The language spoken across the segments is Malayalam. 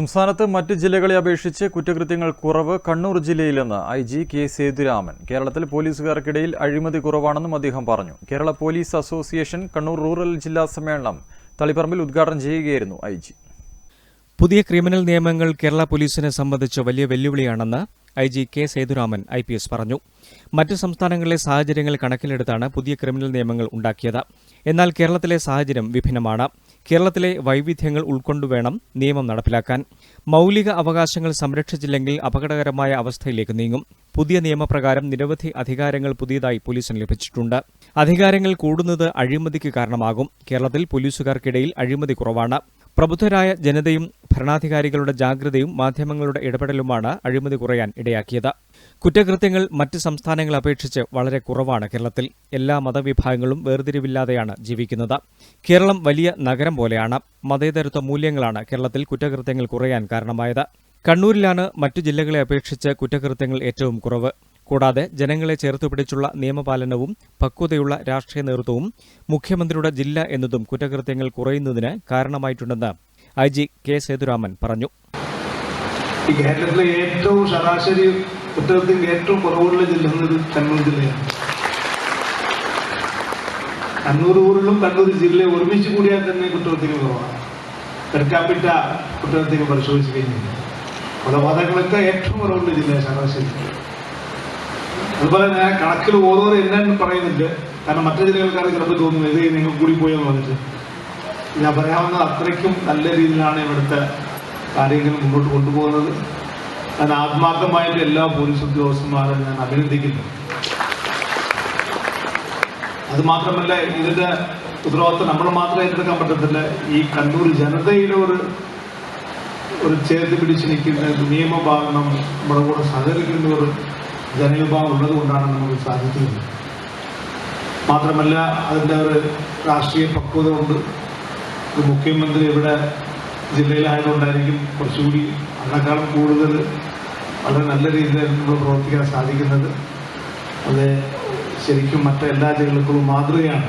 സംസ്ഥാനത്ത് മറ്റ് ജില്ലകളെ അപേക്ഷിച്ച് കുറ്റകൃത്യങ്ങൾ കുറവ് കണ്ണൂർ ജില്ലയിലെന്ന് ഐ ജി കെ സേതുരാമൻ. കേരളത്തിൽ പോലീസുകാർക്കിടയിൽ അഴിമതി കുറവാണെന്നും അദ്ദേഹം പറഞ്ഞു. Kerala police association Kannur rural ജില്ലാ സമ്മേളനം തളിപ്പറമ്പിൽ ഉദ്ഘാടനം ചെയ്യുകയായിരുന്നു ഐ ജി. പുതിയ ക്രിമിനൽ നിയമങ്ങൾ കേരള പോലീസിനെ സംബന്ധിച്ച് വലിയ വെല്ലുവിളിയാണെന്ന് I G K Sethuraman I P S പറഞ്ഞു. മറ്റ് സംസ്ഥാനങ്ങളിലെ സാഹചര്യങ്ങൾ കണക്കിലെടുത്താണ് പുതിയ ക്രിമിനൽ നിയമങ്ങൾ ഉണ്ടാക്കിയത്. എന്നാൽ കേരളത്തിലെ സാഹചര്യം വിഭിന്നമാണ്. കേരളത്തിലെ വൈവിധ്യങ്ങൾ ഉൾക്കൊണ്ടുവേണം നിയമം നടപ്പിലാക്കാൻ. മൗലിക അവകാശങ്ങൾ സംരക്ഷിച്ചില്ലെങ്കിൽ അപകടകരമായ അവസ്ഥയിലേക്ക് നീങ്ങും. പുതിയ നിയമപ്രകാരം നിരവധി അധികാരങ്ങൾ പുതിയതായി പോലീസിന് ലഭിച്ചിട്ടുണ്ട്. അധികാരങ്ങൾ കൂടുന്നത് അഴിമതിക്ക് കാരണമാകും. കേരളത്തിൽ പോലീസുകാർക്കിടയിൽ അഴിമതി കുറവാണ്. പ്രബുദ്ധരായ ജനതയും ഭരണാധികാരികളുടെ ജാഗ്രതയും മാധ്യമങ്ങളുടെ ഇടപെടലുമാണ് അഴിമതി കുറയാൻ ഇടയാക്കിയത്. കുറ്റകൃത്യങ്ങൾ മറ്റ് സംസ്ഥാനങ്ങളെ അപേക്ഷിച്ച് വളരെ കുറവാണ് കേരളത്തിൽ. എല്ലാ മതവിഭാഗങ്ങളും വേർതിരിവില്ലാതെയാണ് ജീവിക്കുന്നത്. കേരളം വലിയ നഗരം പോലെയാണ്. മതേതരത്വ മൂല്യങ്ങളാണ് കേരളത്തിൽ കുറ്റകൃത്യങ്ങൾ കുറയാൻ കാരണമായത്. കണ്ണൂരിലാണ് മറ്റു ജില്ലകളെ അപേക്ഷിച്ച് കുറ്റകൃത്യങ്ങൾ ഏറ്റവും കുറവ്. കൂടാതെ ജനങ്ങളെ ചേർത്തുപിടിച്ചുള്ള നിയമപാലനവും പക്വതയുള്ള രാഷ്ട്രീയ നേതൃത്വവും മുഖ്യമന്ത്രിയുടെ ജില്ല എന്നതും കുറ്റകൃത്യങ്ങൾ കുറയുന്നതിന് കാരണമായിട്ടുണ്ടെന്ന് ഐ ജി കെ സേതുരാമൻ പറഞ്ഞു. കേരളത്തിലെ ഏറ്റവും ശരാശരി കുറ്റകൃത്യങ്ങൾ ഏറ്റവും കുറവുള്ള ജില്ല എന്നത് കണ്ണൂർ ജില്ലയാണ്. കണ്ണൂർ ഊരിലും കണ്ണൂർ ജില്ലയെ ഒരുമിച്ച് കൂടിയാൽ തന്നെ കുറ്റകൃത്യങ്ങൾ കുറവാണ്. പെർക്കാപ്പിറ്റ കുറ്റകൃത്യങ്ങൾ പരിശോധിച്ച് കഴിഞ്ഞാൽ കൊലപാതകങ്ങളൊക്കെ ഏറ്റവും കുറവുള്ള ജില്ലയാണ് ശരാശരി. അതുപോലെ ഞാൻ കണക്കിൽ ഓരോരോ എന്നു പറയുന്നുണ്ട്. കാരണം മറ്റു ജില്ലകൾക്കാർ ചിലപ്പോൾ തോന്നുന്നു ഇത് നിങ്ങൾ കൂടി പോയെന്ന് പറഞ്ഞിട്ട്. ഞാൻ പറയാവുന്ന അത്രയ്ക്കും നല്ല രീതിയിലാണ് ഇവിടുത്തെ കാര്യങ്ങൾ മുന്നോട്ട് കൊണ്ടുപോകുന്നത്. ഞാൻ ആത്മാർത്ഥമായിട്ട് എല്ലാ പോലീസ് ഉദ്യോഗസ്ഥന്മാരും ഞാൻ അഭിനന്ദിക്കുന്നു. അത് മാത്രമല്ല ഇതിന്റെ ഉത്തരവാദിത്വം നമ്മൾ മാത്രമേ ഏറ്റെടുക്കാൻ പറ്റത്തില്ല. ഈ കണ്ണൂർ ജനതയിലെ ഒരു ഒരു ചേർത്ത് പിടിച്ച് നിൽക്കുന്ന നിയമഭാഗം നമ്മുടെ കൂടെ സഹകരിക്കുന്ന ഒരു ജനവിഭാഗം ഉള്ളത് കൊണ്ടാണ് നമുക്ക് സാധിക്കുന്നത്. മാത്രമല്ല അതിന്റെ ഒരു രാഷ്ട്രീയ പക്വത കൊണ്ട് മുഖ്യമന്ത്രി ഇവിടെ ജില്ലയിലായതുകൊണ്ടായിരിക്കും കുറച്ചുകൂടി അതിനേക്കാളും കൂടുതൽ വളരെ നല്ല രീതിയിൽ നമ്മൾ പ്രവർത്തിക്കാൻ സാധിക്കുന്നത്. അത് ശരിക്കും മറ്റെല്ലാ ജില്ലകൾക്കും മാതൃകയാണ്.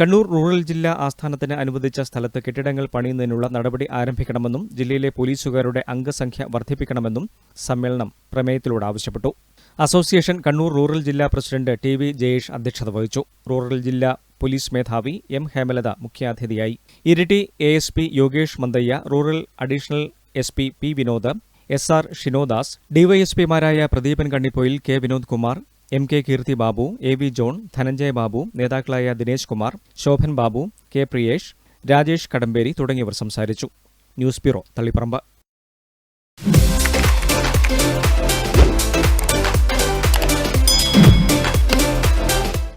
കണ്ണൂർ റൂറൽ ജില്ലാ ആസ്ഥാനത്തിന് അനുവദിച്ച സ്ഥലത്ത് കെട്ടിടങ്ങൾ പണിയുന്നതിനുള്ള നടപടി ആരംഭിക്കണമെന്നും ജില്ലയിലെ പോലീസുകാരുടെ അംഗസംഖ്യ വർദ്ധിപ്പിക്കണമെന്നും സമ്മേളനം പ്രമേയത്തിലൂടെ ആവശ്യപ്പെട്ടു. അസോസിയേഷൻ കണ്ണൂർ റൂറൽ ജില്ലാ പ്രസിഡന്റ് ടി വി ജയേഷ് അധ്യക്ഷത വഹിച്ചു. റൂറൽ ജില്ലാ പോലീസ് മേധാവി എം ഹേമലത മുഖ്യാതിഥിയായി. Iritty A S P Yogesh Manthayya rural additional S P P Vinod S R Shinodas ഡിവൈഎസ്പിമാരായ Pradeepan Kannipoyil K Vinod Kumar M K Keerthi Babu A V John Dhananjaya Babu നേതാക്കളായ ദിനേശ് കുമാർ ശോഭൻ ബാബു കെ പ്രിയേഷ് രാജേഷ് കടമ്പേരി തുടങ്ങിയവർ സംസാരിച്ചു. News bureau തള്ളിപ്പറമ്പ്